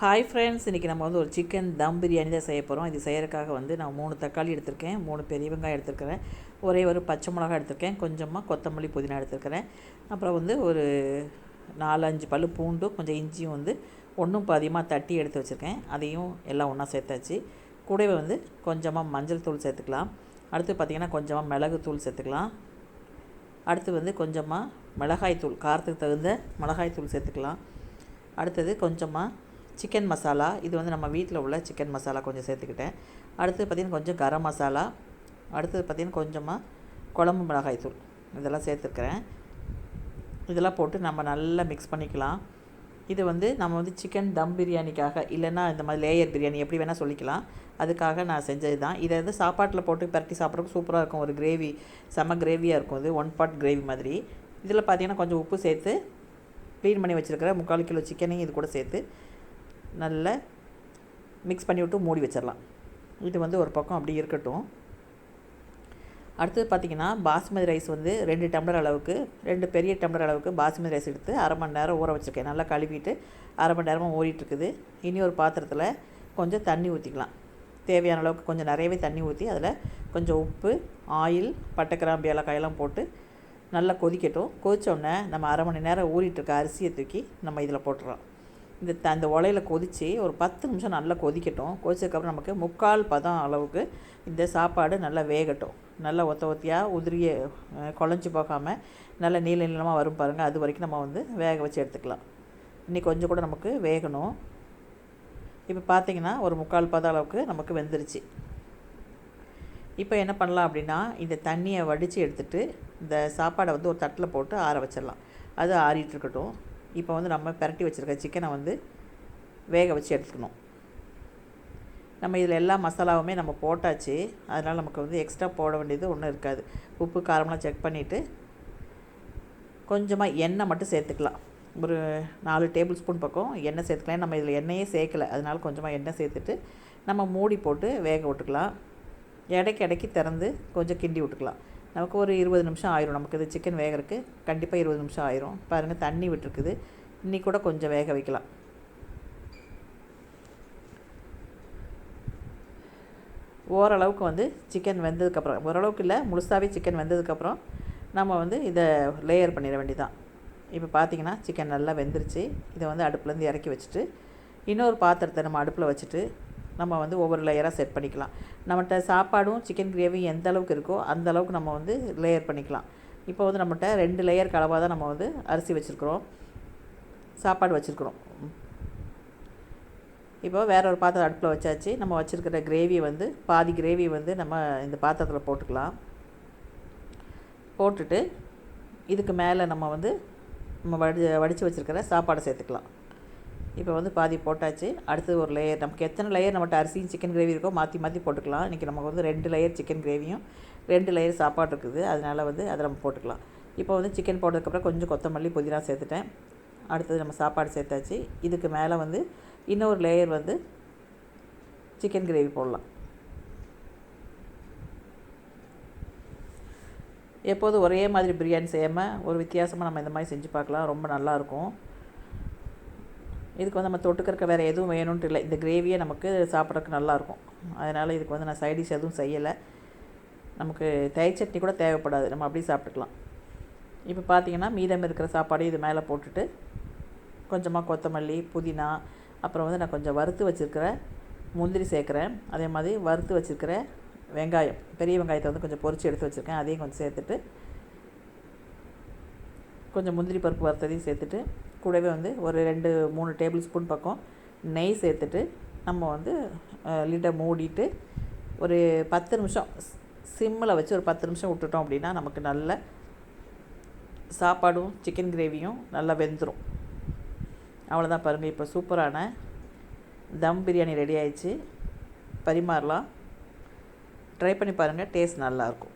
Hi friends இன்றைக்கி நம்ம வந்து ஒரு சிக்கன் தம் பிரியாணி தான் செய்ய போகிறோம் இது செய்யறதுக்காக வந்து நான் மூணு தக்காளி எடுத்திருக்கேன் மூணு பெரிய வெங்காயம் எடுத்திருக்கிறேன் ஒரே ஒரு பச்சை மிளகாய் எடுத்திருக்கேன் கொஞ்சமாக கொத்தமல்லி புதினா எடுத்திருக்கிறேன். அப்புறம் வந்து ஒரு நாலஞ்சு பல் பூண்டும் கொஞ்சம் இஞ்சியும் வந்து ஒன்றும் அதிகமாக தட்டி எடுத்து வச்சுருக்கேன். அதையும் எல்லாம் ஒன்றா சேர்த்தாச்சு. கூடவே வந்து கொஞ்சமாக மஞ்சள் தூள் சேர்த்துக்கலாம். அடுத்து பார்த்திங்கன்னா கொஞ்சமாக மிளகு தூள் சேர்த்துக்கலாம். அடுத்து வந்து கொஞ்சமாக மிளகாய் தூள் காரத்துக்கு தகுந்த மிளகாய் தூள் சேர்த்துக்கலாம். அடுத்தது கொஞ்சமாக சிக்கன் மசாலா இது வந்து நம்ம வீட்டில் உள்ள சிக்கன் மசாலா கொஞ்சம் சேர்த்துக்கிட்டேன். அடுத்தது பார்த்திங்கன்னா கொஞ்சம் கரம் மசாலா அடுத்தது பார்த்திங்கன்னா கொஞ்சமாக குழம்பு மிளகாய் தூள். இதெல்லாம் சேர்த்துருக்குறேன். இதெல்லாம் போட்டு நம்ம நல்லா மிக்ஸ் பண்ணிக்கலாம். இது வந்து நம்ம வந்து சிக்கன் தம் பிரியாணிக்காக இல்லைன்னா இந்த மாதிரி லேயர் பிரியாணி எப்படி வேணால் சொல்லிக்கலாம். அதுக்காக நான் செஞ்சது தான் இதை வந்து சாப்பாட்டில் போட்டு பரட்டி சாப்பிட்றதுக்கு சூப்பராக இருக்கும். ஒரு கிரேவி செம்ம கிரேவியாக இருக்கும். இது ஒன் பாட் கிரேவி மாதிரி. இதில் பார்த்திங்கன்னா கொஞ்சம் உப்பு சேர்த்து க்ளீன் பண்ணி வச்சுருக்கிற முக்கால் கிலோ சிக்கனையும் இது கூட சேர்த்து நல்லா மிக்ஸ் பண்ணி விட்டு மூடி வச்சிடலாம். இது வந்து ஒரு பக்கம் அப்படி இருக்கட்டும். அடுத்தது பார்த்திங்கன்னா பாஸ்மதி ரைஸ் வந்து ரெண்டு டம்ளர் அளவுக்கு ரெண்டு பெரிய டம்ளர் அளவுக்கு பாஸ்மதி ரைஸ் எடுத்து அரை மணி நேரம் ஊற வச்சுருக்கேன். நல்லா கழுவிட்டு அரை மணி நேரமாக ஓடிட்டுருக்குது இனி ஒரு பாத்திரத்தில் கொஞ்சம் தண்ணி ஊற்றிக்கலாம் தேவையான அளவுக்கு கொஞ்சம் நிறையவே தண்ணி ஊற்றி அதில் கொஞ்சம் உப்பு ஆயில் பட்டை கிராம்பு ஏலக்காயெல்லாம் போட்டு நல்லா கொதிக்கட்டும். கொதித்தோடனே நம்ம அரை மணி நேரம் ஊறிட்டுருக்க அரிசியை தூக்கி நம்ம இதில் போட்டுறோம் இந்த த அந்த உலையில் கொதித்து ஒரு பத்து நிமிஷம் நல்லா கொதிக்கட்டும். கொதிச்சதுக்கப்புறம் நமக்கு முக்கால் பதம் அளவுக்கு இந்த சாப்பாடு நல்லா வேகட்டும். நல்லா ஒத்த ஒத்தியாக உதிரிய குழஞ்சி போகாமல் நல்லா நீள நீளமாக வரும் பாருங்கள் அது வரைக்கும் நம்ம வந்து வேக வச்சு எடுத்துக்கலாம். இன்னி கொஞ்சம் கூட நமக்கு வேகணும். இப்போ பார்த்திங்கன்னா ஒரு முக்கால் பதம் அளவுக்கு நமக்கு வெந்துருச்சு. இப்போ என்ன பண்ணலாம் அப்படின்னா இந்த தண்ணியை வடித்து எடுத்துகிட்டு இந்த சாப்பாடை வந்து ஒரு தட்டில் போட்டு ஆற வச்சிடலாம். அது ஆறிட்டு இருக்கட்டும். இப்போ வந்து நம்ம பரட்டி வச்சுருக்க சிக்கனை வந்து வேக வச்சு எடுத்துக்கணும். நம்ம இதில் எல்லா மசாலாவுமே நம்ம போட்டாச்சு. அதனால் நமக்கு வந்து எக்ஸ்ட்ரா போட வேண்டியது ஒன்றும் இருக்காது. உப்பு காரம்லாம் செக் பண்ணிவிட்டு கொஞ்சமாக எண்ணெய் மட்டும் சேர்த்துக்கலாம். ஒரு நாலு டேபிள் ஸ்பூன் பக்கம் எண்ணெய் சேர்த்துக்கலாம். நம்ம இதில் எண்ணெயே சேர்க்கலை. அதனால் கொஞ்சமாக எண்ணெய் சேர்த்துட்டு நம்ம மூடி போட்டு வேக விட்டுக்கலாம். இடைக்கு இடைக்கு திறந்து கொஞ்சம் கிண்டி விட்டுக்கலாம். நமக்கு ஒரு இருபது நிமிஷம் ஆயிரும். நமக்கு இது சிக்கன் வேகிறதுக்கு கண்டிப்பாக இருபது நிமிஷம் ஆயிரும். பாருங்கள் தண்ணி விட்டுருக்குது. இன்னி கூட கொஞ்சம் வேக வைக்கலாம். ஓரளவுக்கு வந்து சிக்கன் வெந்ததுக்கப்புறம் ஓரளவுக்கு இல்லை முழுசாகவே சிக்கன் வெந்ததுக்கப்புறம் நம்ம வந்து இதை லேயர் பண்ணிட வேண்டியதான் இப்போ பார்த்தீங்கன்னா சிக்கன் நல்லா வெந்துருச்சு. இதை வந்து அடுப்புலேருந்து இறக்கி வச்சுட்டு இன்னொரு பாத்திரத்தை நம்ம அடுப்பில் வச்சுட்டு நம்ம வந்து ஒவ்வொரு லேயராக செட் பண்ணிக்கலாம். நம்மகிட்ட சாப்பாடும் சிக்கன் கிரேவி எந்த அளவுக்கு இருக்கோ அந்த அளவுக்கு நம்ம வந்து லேயர் பண்ணிக்கலாம். இப்போ வந்து நம்மகிட்ட ரெண்டு லேயர் கலவாக தான் நம்ம வந்து அரிசி வச்சுருக்குறோம். சாப்பாடு வச்சுருக்குறோம். இப்போ வேற ஒரு பாத்திரம் அடுப்பில் வச்சாச்சு. நம்ம வச்சுருக்கிற கிரேவி வந்து பாதி கிரேவி வந்து நம்ம இந்த பாத்திரத்தில் போட்டுக்கலாம். போட்டுட்டு இதுக்கு மேலே நம்ம வந்து நம்ம வடி வடித்து வச்சுருக்கிற சாப்பாடை சேர்த்துக்கலாம். இப்போ வந்து பாதி போட்டாச்சு. அடுத்து ஒரு லேயர் நமக்கு எத்தனை லேயர் நம்மகிட்ட அரிசியும் சிக்கன் கிரேவி இருக்கோ மாற்றி மாற்றி போட்டுக்கலாம். இன்றைக்கி நமக்கு வந்து ரெண்டு லேயர் சிக்கன் கிரேவியும் ரெண்டு லேயர் சாப்பாடு இருக்குது. அதனால் வந்து அதை நம்ம போட்டுக்கலாம். இப்போ வந்து சிக்கன் போட்டதுக்கப்புறம் கொஞ்சம் கொத்தமல்லி புதினா சேர்த்துட்டேன். அடுத்தது நம்ம சாப்பாடு சேர்த்தாச்சு. இதுக்கு மேலே வந்து இன்னொரு லேயர் வந்து சிக்கன் கிரேவி போடலாம். எப்போதும் ஒரே மாதிரி பிரியாணி செய்யாமல் ஒரு வித்தியாசமாக நம்ம இந்த மாதிரி செஞ்சு பார்க்கலாம். ரொம்ப நல்லாயிருக்கும் இதுக்கு வந்து நம்ம தொட்டுக்கிறக்க வேறு எதுவும் வேணும்ன்ட்டு இல்லை. இந்த கிரேவியே நமக்கு சாப்பிட்றதுக்கு நல்லாயிருக்கும். அதனால் இதுக்கு வந்து நான் சைடிஷ் எதுவும் செய்யலை. நமக்கு தயிர் சட்னி கூட தேவைப்படாது. நம்ம அப்படியே சாப்பிட்டுக்கலாம். இப்போ பார்த்தீங்கன்னா மீதம் இருக்கிற சாப்பாடு இது மேலே போட்டுட்டு கொஞ்சமாக கொத்தமல்லி புதினா அப்புறம் வந்து நான் கொஞ்சம் வறுத்து வச்சுருக்கிற முந்திரி சேர்க்குறேன். அதே மாதிரி வறுத்து வச்சுருக்கிற வெங்காயம் பெரிய வெங்காயத்தை வந்து கொஞ்சம் பொரித்து எடுத்து வச்சுருக்கேன். அதையும் கொஞ்சம் சேர்த்துட்டு கொஞ்சம் முந்திரி பருப்பு வறுத்ததையும் சேர்த்துட்டு கூடவே வந்து ஒரு ரெண்டு மூணு டேபிள் ஸ்பூன் பக்கம் நெய் சேர்த்துட்டு நம்ம வந்து லிட்டை மூடிட்டு ஒரு பத்து நிமிஷம் சிம்மில் வச்சு ஒரு பத்து நிமிஷம் விட்டுட்டோம் அப்படின்னா நமக்கு நல்ல சாப்பாடும் சிக்கன் கிரேவியும் நல்லா வெந்துடும் அவ்வளோதான் பாருங்கள் இப்போ சூப்பரான தம் பிரியாணி ரெடி ஆயிடுச்சு. பரிமாறலாம். ட்ரை பண்ணி பாருங்கள் டேஸ்ட் நல்லாயிருக்கும்.